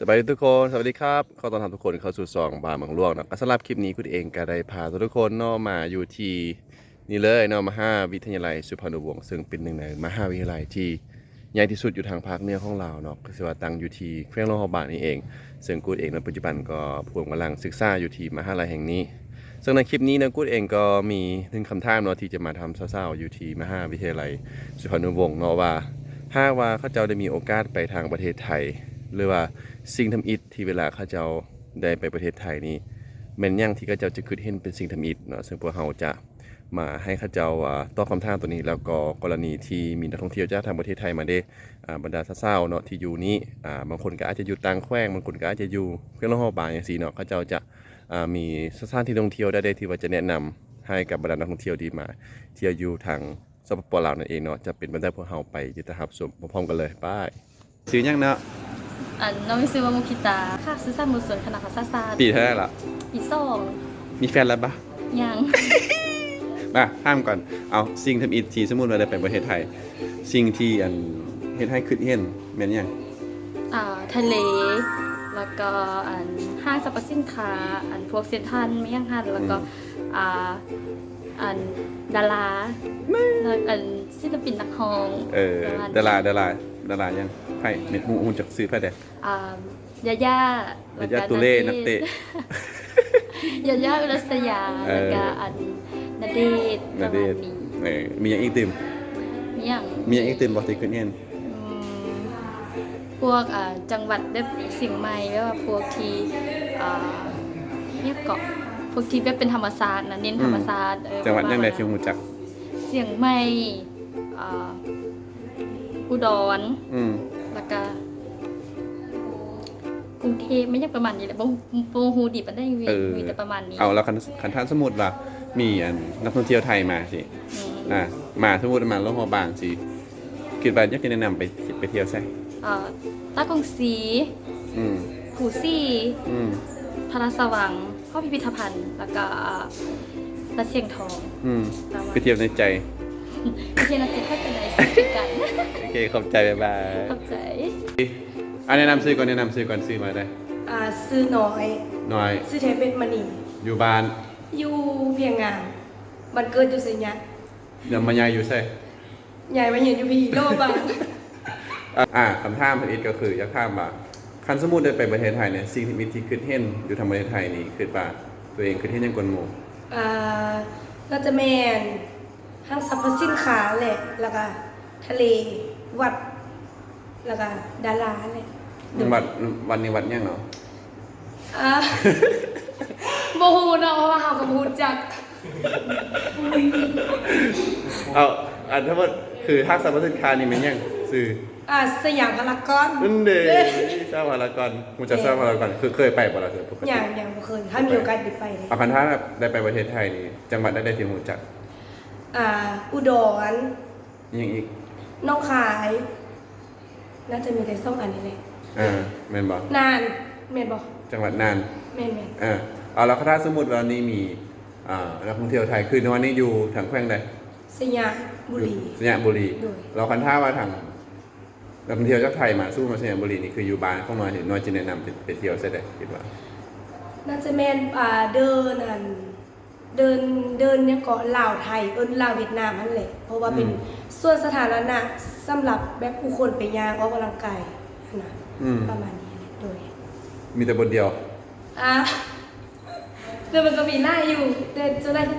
สวัสดีทุกคนสวัสดีครับขอต้อนรับทุกคนเข้าสู่ซองบาร์เมืองหลวงนะสำหรับคลิปนี้คุณเองก็ได้พาทุกคนนาะมาอยู่ที่นี่เลยนาะมหาวิทยาลัยสุพรรณวงศ์ซึ่งเป็นหนึ่งในมหาวิทยาลัยที่ใหญ่ที่สุดอยู่ทางภาคเหนือของเราเนาะก็คือว่าตั้งอยู่ที่แขวงหลวงพระบางนี่เอง ซึ่งกูเองในปัจจุบันก็ผมกำลังศึกษาอยู่ที่มหาลัยแห่งนี้ ซึ่งในคลิปนี้นะกูเองก็มีหนึ่งคำถามเนาะที่จะมาทำเศร้าๆอยู่ที่มหาวิทยาลัยสุพรรณวงศ์เนาะว่าถ้าว่าเขาเจ้าได้มีโอกาสไปทางประเทศไทย หรือว่าสิ่งทำอิฐที่เวลาเขาเจ้าได้ไปประเทศไทยนี่แม่นยังที่เขาเจ้าจะคิดเห็นเป็นสิ่งทำอิฐเนาะซึ่งพวกเราจะมาให้เขาเจ้าอ่าตอบคำถามตัวนี้แล้วก็กรณีที่มีนักท่องเที่ยวจากทางประเทศไทยมาเด้อ่าบรรดาสาวๆเนาะที่อยู่นี้อ่าบางคนก็อาจจะอยู่ต่างแขวงบางคนก็อาจจะอยู่เพื่อนร่อบางอย่างซี่เนาะเขาเจ้าจะอ่ามีสถานที่ท่องเที่ยวได้ได้ที่ว่าจะแนะนำให้กับบรรดานักท่องเที่ยวที่มา เที่ยวอยู่ทางสปปลาวนั่นเองเนาะจะเป็นบรรดาพวกเราไปยึดตะหับชมพร้อมกันเลยไปซื้อยังเนาะ อันน้องมิซื้อว่ามุคิตาค่ะซื้อซ่ามือสวนขนาดภาษาศาสตร์ปีเท่าไหร่ละปีสองมีแฟนแล้วปะยังมาห้ามก่อน เอาสิ่งทำอิฐที่สมมุติว่าได้ไปประเทศไทย สิ่งที่อันเฮ็ดให้คิดเห็นแม่นหยังอ่าทะเล แล้วก็อันห้างสรรพสินค้า อันพวกเซ็นทรัลไม่ยังหันแล้วก็อ่าอันดาราแล้วอันศิลปินนักร้องเออประมณดาราดารา ดารายังไผเม็ดหูหูจักซื้อไผได้อ่ายาย่าแล้ยาวย่าตุเล่นักเตะ ยาย่าอุรัสยาเออแล้วก็อันนเดชน์ปนาระเดมาณชน์นี้เออมีหยังอีกติมมีอย่างมีหยังอีกติมบ่ที่คิดเห็นอืมพวกอ่าจังหวัดแบบเสียงใหม่แบบว่าพวกที่อ่าเนี่ยเกาะพวกที่แบบเป็นธรรมศาสตร์นะเน้นธรรมศาสตร์เออจังหวัดยังไดประมาณที่หูจัก เสียงใหม่อ่า อุดรอืมแล้วก็กรุงเทพไม่ใช่ประมาณนี้แหละบ่บ่ฮู้ดิบันได้มีเออมีแต่ประมาณนี้เอาแล้วคันคันท่านสมมุติว่ามีอันนักท่องเที่ยวไทยมาสิอืมอ่ามาสมมุติมาลงหัวบางสิคิดว่าอยากจะแนะนำไปไปเที่ยวไสอ่าตากงสีอืมผูซี่อืมพระราชสวังพ่อพิพิธภัณฑ์ แล้วก็อ่ารัดเสียงทองอืมประมาณไปเที่ยวในใจ เทียนอาทิตย์ให้เป็นอะไรสิกันโอเคขอบใจบ๊ายบายเข้าใจอันแนะนำซื้อก่อนแนะนำซื้อก่อนซื้อมาได้อ่าซื้อน้อย หน่อยซื้อเทปเป็นมณีอยู่บ้านอยู่เพียงงานมันเกิดอยู่สิญญาเดี๋ยวมายายอยู่ใช่ใหญ่มาเห็นอยู่พี่โลบ้างอะอ่าคำถามของอีกก็คืออยากถามว่าคันสมมุติได้ไปประเทศไทยเนี่ยสิ่งที่มีที่คิดเห็นอยู่ทางประเทศไทยนี่คือว่าตัวเองคิดเห็นยังกวนหมู่อ่าน่าจะแมน ห้างสรรพสินค้าแหละ แล้วก็ทะเล วัด แล้วก็ดาราแหละวัดวันนี้วัดยังเนาะอ่าโมโหเนาะเพราะว่าเขากับพูดจักเอาอันทั้งหมดคือทักษะสินค้านี่มันยังซื้ออ่าสยามพารากอนนั่นเด้ทราบพารากอนมูจะทราบพารากอนคือเคยไปบ่ล่ะคือปกอติย่างอย่างบ่เคยถ้ามีโอกาสได้ไปเลยเอาคันถ้าแบบได้ไปประเทศไทยนี่จังหวัดได้ได้ที่หูจัก อ่า อุดรยังอีกน้องคาย น่าจะมีแต่สองอันนี้เลยอ่าแม่นบ่นานแม่นบอกจังหวัดน่านแม่นแม่นอ่าเอาแล้วถ้าสมมติว่านี่มีอ่านักท่องเที่ยวไทยคือในวันนี้อยู่ทางแขวงใดสยามบุรีอยู่สยามบุรี โดยเราคันท่าว่าทางนักท่องเที่ยวจากไทยมาสู้มาสยามบุรีนี่คืออยู่บ้านเข้ามาเห็นน้อยจะแนะนำไปไปเที่ยวใช่ไหมคิดว่า น่าจะแม่นอ่าเดินอัน เดินเดินเนี่ยเกาะลาวไทยเอิ้นลาวเวียดนามนั่นแหละเพราะว่าเป็นส่วนสถานะสำหรับแบบผู้คนไปย่างออกกำลังกายนะอืม ประมาณนี้แหละโดยมีแต่บทเดียว อะเดี๋ยวมันก็มีหน้าอยู่ แต่จะได้ที่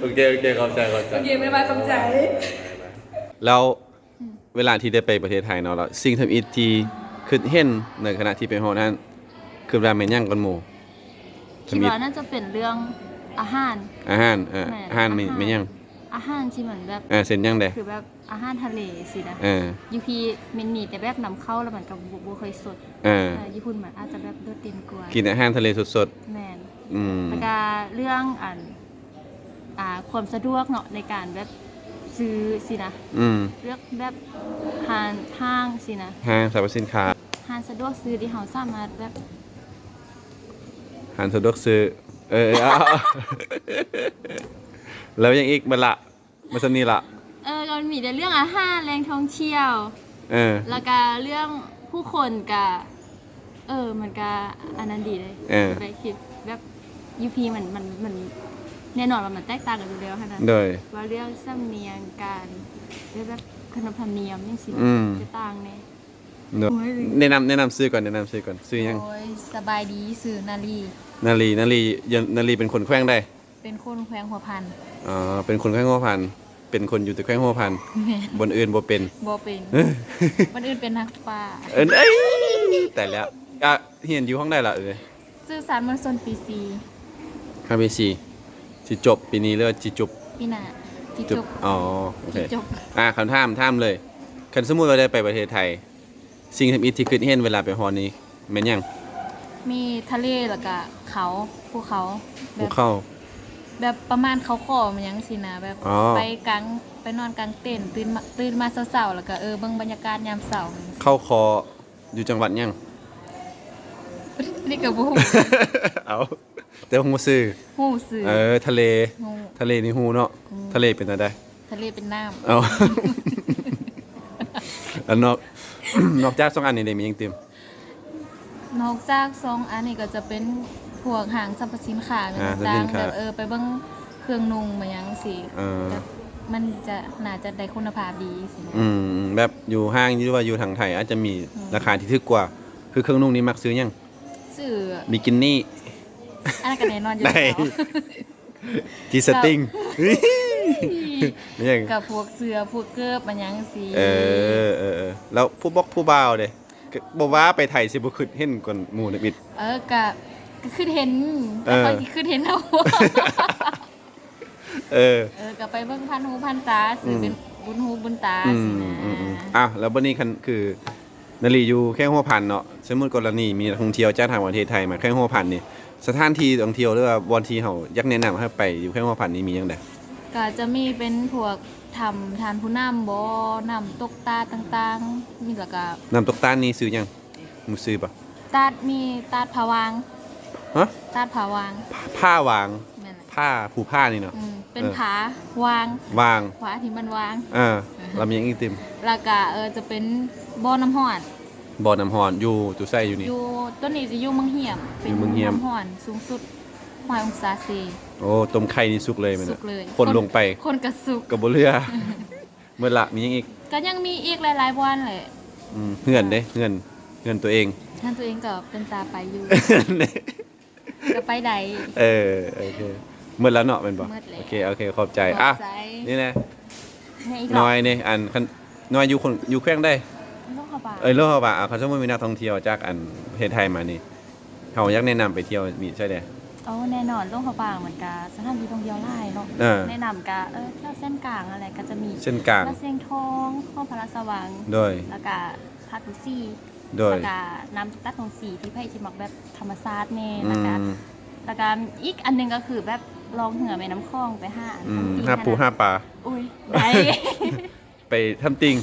โอเค โอเคเข้าใจเข้าใจโอเคไม่มาคำใจ แล้วเวลาที่ได้ไปประเทศไทยเนาะแล้วสิ่งทำอิฐที่คือเห็นในขณะที่ไปฮอดนั้น คือราเมนย่างกันหมู่ คิดว่าน่าจะเป็นเรื่องอาหาร อาหารเอ่อแม่อาหารไม่ไม่ย่างอาหารที่เหมือนแบบอ่าเส้นย่างใดคือแบบอาหารทะเลสินะเออยูพีมันมีแต่แบบนำเข้าแล้วมันกับบ่บ่เคยสดเออเออญี่ปุ่นมันอาจจะแบบโดดเด่นกว่ากินอาหารทะเลสดแมนๆอืมแล้วก็เรื่องอันอ่าความสะดวกเนาะในการแบบซื้อสินะอืมเลือกแบบห้างห้างสินะห้างสรรพสินค้าห้างสะดวกซื้อที่เราสามารถแบบ หารสะดวกซื้อเออเออเอาเอาแล้วยังอีกมันละมันสำนีละเออก็มันมีแต่เรื่องอาหารแรงท่องเที่ยว เออ แล้วก็เรื่องผู้คนก็เออมันก็อันนั้นดีเลยเออ ไปคิดแบบยูพีมันมันมันแน่นอนว่ามันแตกต่างกันอยู่แล้วค่ะนะโดย ว่าเรื่องสำเนียงการเรื่องแบบขนบธรรมเนียมยังสิอืม จะต่างเนี่ยโดยโอ้ย แนะนำแนะนำซื้อก่อนแนะนำซื้อก่อนซื้อยัง โอ้ยสบายดีสื่อนาลี นาลีนาลียันนาลีเป็นคนแขว้งได้เป็นคนแขวงหัวพันอ๋อเป็นคนแขว้งหัวพันเป็นคนอยู่แต่แขว้งหัวพันแม่นบนอื่นบ่เป็น บ่เป็นคนอื่นเป็นนักป่าเอิ้นเอ้ยแต่แล้วอะเฮียนอยู่ห้องได้ละเอ้ยสื่อสารมวลชนปีซีห้าปีสี่สิจบปีนี้เลือจิจบปีหน้าที่จจบบอ๋อโอเคที่จบอะคำถามถามเลย คันสมมุติว่าได้ไปประเทศไทย สิ่งที่มีที่คิดเห็นเวลาไปฮอนนี้แม่นหยัง มีทะเลแล้วก็เขาภูเขาแบภูบ เข้าแบบประมาณเขาขอมันยังสินะแบบอ๋อ ไปกลางไปนอนกลางเต็นท์ตื่นมาตื่นมาเช้าๆแล้วก็เออเบิ่งบรรยากาศยามเช้าเข้าคออยู่จังหวัดหยัง นี่ก็บ่ฮู้ เอาแต่ผมบ่ซื้อฮู้สื่อเออทะเล ฮู้ ทะเลนี่ฮู้เนาะอืม ทะเลเป็นอะไรทะเลเป็นน้ำเอา แล้วนอก นอกจากสองอันนี้ได้มีหยังเต็ม นอกจากสองอันนี้ก็จะเป็นพวกห้างสรรพสินค้าอ่าต่างสรรพสินๆค้า แบบเออไปเบิ่งเครื่องนุ่งมายังสิเออแบบมันจะน่าจะได้คุณภาพดีสินะ อืมแบบอยู่ห้างหรือว่าอยู่ทางไทยอาจจะมีอืม ราคาที่ถูกกว่า คือเครื่องนุ่งนี้มักซื้อหยังสื่อบิกินี่ อันนั้นก็แน่นอนอยู่ได้แล้วจีสติงไม่ใช่กับพวกเสื้อพวกเกิบมันยังสิเออเออเออแล้วผู้บอกผู้บ่าวเด้ก็ บอกว่าไปไทยสิบ่ขึ้นเห็นก่อนหมู่นิด เออก็ก็ขึ้นเห็นเอแต่อคอยสิขึ้นเห็นเอาเออ เออก็ไปเบิ่งพันหูพันตาสื่ออมเป็นบุญหูบุญตาอืสิมนะอืมอืมอ้าวแล้วบัดนี้คันคือนาลีอยู่แค่หัวพันเนาะสมมุติกรณีมีนักท่องเที่ยวจากทางประเทศไทยมาแค่หัวพันนี่สถานที่ท่องเที่ยวหรือว่าบอนที่เฮาอยากแนะนำให้ไปอยู่แค่หัวพันนี่มีหยังได ก็จะมีเป็นพวก ทำทานผู้นำบ่นำตกตาต่างๆ มีแล้วก็น้ำตกตาลนี่ซื้อหยังมึงซื้อปะตาดมีตาดผาวางฮะตาดผาวางผ้าวาง แม่นแหละผ้าผูผ้านี่เนาะ อืมเป็นเออ ผาวางวางขวาที่มันวาง อ่าแล้วมีหยังอีกติมแล้วก็เออจะเป็นบ่อน้ำห้อนบ่อน้ำฮ้อนอยู่ตุไสอยู่นี่ อยู่ต้นนี้จะอยู่เมืองเหียม เป็นอยู่เมืองเหี่ยม น้ำห้อนสูงสุด หอยองศาเซโอ้ต้มไข่นี่สุกเลยแมันสุน่ะกเลยคนลงไปคนกระสุกก็บ่เรือเมื่อละมีหยังอีกก็ยังมีอีกหลายๆวันเลยอืมเฮือนเด้เฮือนเฮือนตัวเอง ท่านตัวเองก็เป็นตาไปอยู่ ก็ไปใด เออโอเคเมื่อแล้วเนาะเป็นบ่มืดแล้ว โอเคโอเคขอบใจอะขบใจนี่นะให้อีกน้อยนี่อันคันน้อยอยู่คนอยู่แขวงได้ลูกเขาบาเอ้ยโลกว่าอะเขาสมมุติมีนักท่องเที่ยวจากอันประเทศไทยมานี่เฮาอยากแนะนำไปเที่ยวมีใช่เด้ เอาแน่นอนลูกเขาบางเหมือนกันสถานที่ท่องเที่ยวหลายเนาะเออแนะนำกะเออเที่ยวเส้นกลางอะไรก็จะมีเช่นกลางพระเสียงทองห้องพระสว่างโดย แล้วก็พัทุซี่โดย แล้วก็น้ำตัดของสีที่ไพ่ชิมักแบบธรรมชาติเน่อืแล้วก็มแล้วก็อีกอันหนึงก็คือแบบลองเหือไปน้ำคลองไปห้าอืมทำอีกห้าปูนะห้าปลา อุ้ยได้ ไปทำติง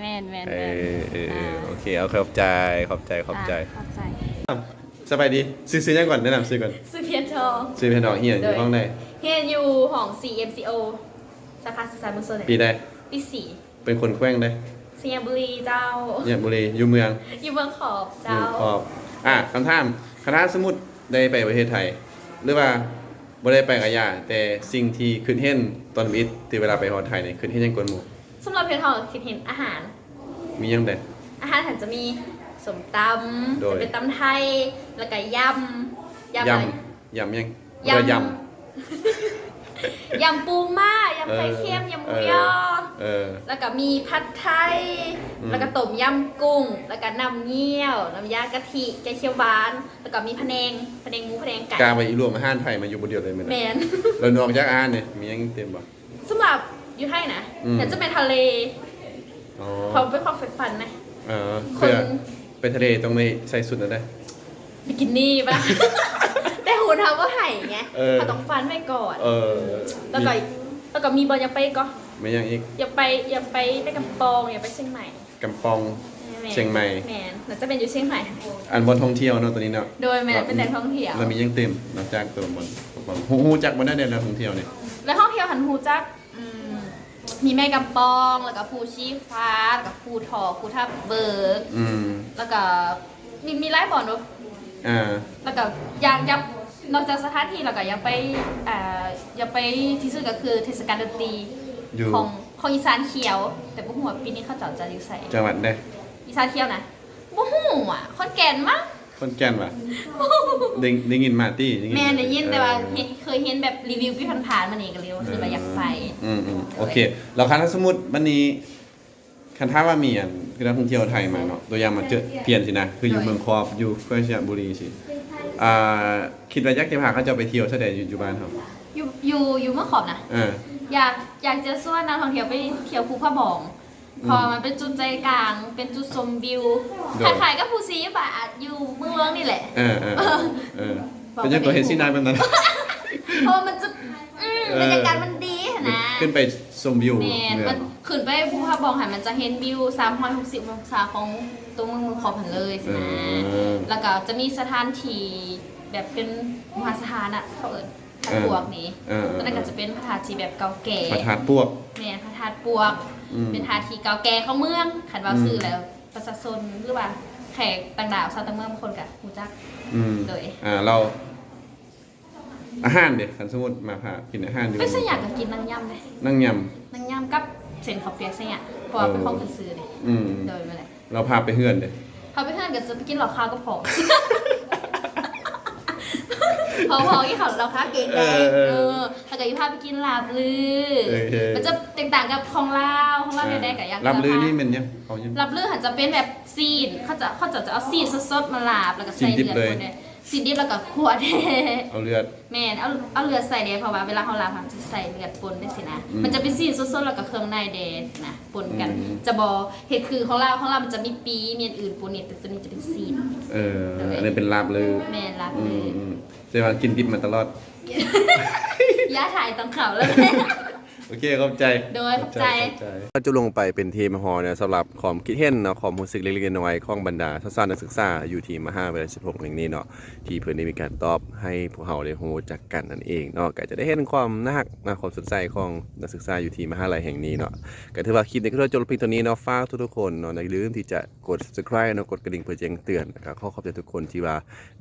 แม่นแม่นเอแม่นอเออเอออ่าโอเค เอาขอบใจ ขอบใจ ขอบใจะขอบใจ สบายดีซื้อซื้อยังก่อนแนะนำซื้อก่อนสุเพียนทองซื้อเพนดอกเฮียอยู่ห้องใดเฮียนอยู่ของ CMCO สาขาศึกษาเมืองโซนปีใดปีสี่เป็นคนแขว้งได้เซียบุรีเจ้าเนี่ยบุรีอยู่เมืองอยู่เมืองขอบอเจ้ายู่ขอบอะคำถามคณะสมุดได้ไปประเทศไทย หรือว่าบ่ได้ไปกับยาแต่สิ่งที่ขึ้นเห็นตอนมิดที่เวลาไปฮอดไทยเนี่ยขึ้นเห็นยังกวนหมู่สำหรับเพียนทองคิดเห็นอาหาร มียังไดอาหารฉันจะมี สมตโดยำจะเป็นตำไทย แล้วก็ยำยำยอะไรำยำยังยำ เรือยยำปูม่ายำไข่เค็มยำหมูยอำเออ แล้วก็มีผัดไทย อืม แล้วก็ต้มยำกุ้ง แล้วก็น้ำเงี้ยว น้ำยากะทิ แกงเขียวหวาน แล้วก็มีพะแนงพะแนงหมูพะแนงไก่กลางไปอีรวมอาหารไทยมาอยู่บนเดียวเลยแมันแมน่ะนแล้วนอกจากอาหารเนี่ยมียังเต็มบ่ สำหรับอยู่ไทยนะอืม แต่จะเป็นทะเลอ๋อเพราะเป็นความใฝ่ฝันนะ เออคนเพื่อ ไปทะเลต้องไม่ใส่สุดนะได้บิกินี่ปะ แต่หูทำว่าไห่ไงเออ เขาต้องฟันไว้ก่อน เออแล้วก็แล้วก็มีบอลอยากไปก็ไม่ยังอีกอยากไปอยากไปไปกำปองอยากไปเชียงใหม่กำปอง แนเชียงใหม่ แมนน่าจะเป็นอยู่เชียงใหม่ อันบนท่องเที่ยวเนาะตัวนี้เนาะโดยแมนเป็นแหล่งท่องเที่ยว เรามียังเต็มนอกจากตัวบนบนฮู้ฮู้จักบ่ได้เด่นนักท่องเที่ยวเนี่ยและท่องเที่ยวหันหูจักอื มมีแม่กำปอง แล้วก็ภูชีฟ้าแล้วก็ภูทอภูทับเบิก อืมแล้วก็มีมีไลฟ์บอลเนอะอ่าแล้วก็ยังยังนอกจากสถานที่แล้วก็ยังไปอ่ายังไปที่สุดก็คือเทศกาลดนตรีอยู่ของของอีสานเขียว แต่บ่ฮู้ว่าปีนี้เขาเจะจะอยู่ใส่จังหวัดใดอีสานเขียวนะบ่ฮู้อะขอนแก่นมั้ง คนแก่นวะได้ได้ยินมาตี้แม่ได้ยินแต่ว่าเห็นเคยเห็นแบบรีวิวพี่ผ่านๆมานี่ก็เลยว่าคือว่าอยากไปอืมอืมโอเค แล้วคันถ้าสมมุติวันนี้คันถ้าว่ามีอันคือนักท่องเที่ยวไทยมาเนาะตัวอย่างมาเจอเปลี่ยนสินะคืออยู่เมืองคอบอยู่เพื่อชบุรีสิอ่าคิดว่าอยากจะพาเขาเจะไปเที่ยวซะใดอยู่อยู่บ้านเขาอยู่อยู่อยู่เมื่อขอบนะเอออยากอยากจะส่วนนักท่องเที่ยวไปเที่ยวภูพระบองอืม พอมันเป็นจุดใจกลาง เป็นจุดชมวิวโดคยล้ายๆกับภูซีบาทอยู่เมืองเมืองนี่แหละ เออเออเออเออเป็นยังตัวเห็นสินายแบบนั้น เพราะว่ามันจะอืมเออ บรรยากาศมันดีนะขึ้นไปชมวิวแมนเมือมัง นขึ้นไปภูพระบองหันมันจะเห็นวิว 360องศาของตัวเมืองเมืองขอบหันเลยสิเอนะอแล้วก็จะมีสถานที่แบบเป็นมหาสถานอะเขาเอิญพระปวกนี้เออเออ แล้วก็จะเป็นพระธาตุที่แบบเก่าแก่พระธาตุพวก แม่นพ ระธาตุปวก อืม เป็นธาตุที่เก่าแก่ของเมืองขันว่าอืมซื้อแล้วประชาชนหรือว่าแขกต่างดาวชาวต่างเมืองบางคนกับหูจัก อืมเลย อ่าเรา อาหารเด็กคันสมมติมาพากินอาหารอยู่ไม่ใช่อยากจะกินนางย่ำเลยนั่งย นางย่ำกับเส้นข้าวเปียกใช่ไหมเพราะว่าเป็นของคนซื้อเลยำอืม โดยมาเลยเราพาไปเฮือนเด็กเขาไปเพื่อนก็จะไปกินเหล่าข้าวก็พอ พอพอที่เขาเราค้าเก่งไงเออถ้าเกิดพาไปกินลาบลือโอเคมันจะแตกต่างกับของลาวของลาวเนี่ยได้กับอยากจะรับลือพานี่มันยังเขายังรับลืออาจจะเป็นแบบซีนเขาจะเขาจะจะเอาซีนสดๆมาลาบแล้วก็ใส่ซีนดิบเลือดเลยคนเนี่ย ซีนดิบแล้วก็ขวด เอาเลือด แม่นเอาเอาเลือดใส่เดเพราะว่าเวลาเขาลาบเขาจะใส่เลือดปนได้สินะ อืมมันจะเป็นซีนสดๆแล้วก็เครื่องในเดสินะปนกัน อืม จะบอเห็ดคือของเราของเรามันจะมีปีมีอันอื่นปนเนี่ยแต่ตัวนี้จะเป็นซีนเอออันนี้เป็นลาบลือแม่นรับอืเลมยอืมแต่ว่ากินดิบมาตลอด ย่าถ่ายตรงเขาแล้ว โอเคขอบใจโดยขอบใจ ก็จะลงไปเป็นทีมหอเนี่ยสำหรับความคิดเห็นเนาะความรู้สึกเล็กๆน้อยๆของบรรดาทัศนนักศึกษาอยู่ที่มหาวิทยาลัย16แห่งนี้เนาะที่เพิ่นได้มีการตอบให้พวกเราได้รู้จักกันนั่นเองเนาะก็จะได้เห็นความน่ารักนะความสนใจของนักศึกษาอยู่ที่มหาลัยแห่งนี้เนาะก็ถือว่าคลิปนี้ก็จบเพียงเท่านี้เนาะฝากทุกๆคนเนาะอย่าลืมที่จะกด subscribe เนาะกดกระดิ่งเพื่อแจ้งเตือนนะครับขอขอบใจทุกคนที่ว่า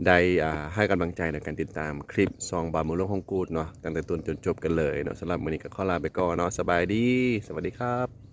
ได้อ่าให้กำลังใจในการติดตามคลิปซองบาร์มูลงของกูดเนาะตั้งแต่ต้นจนจบกันเลยเนาะสำหรับวันนี้ก็ขอลาไปก่อนเนาะสบายดี สวัสดีครับ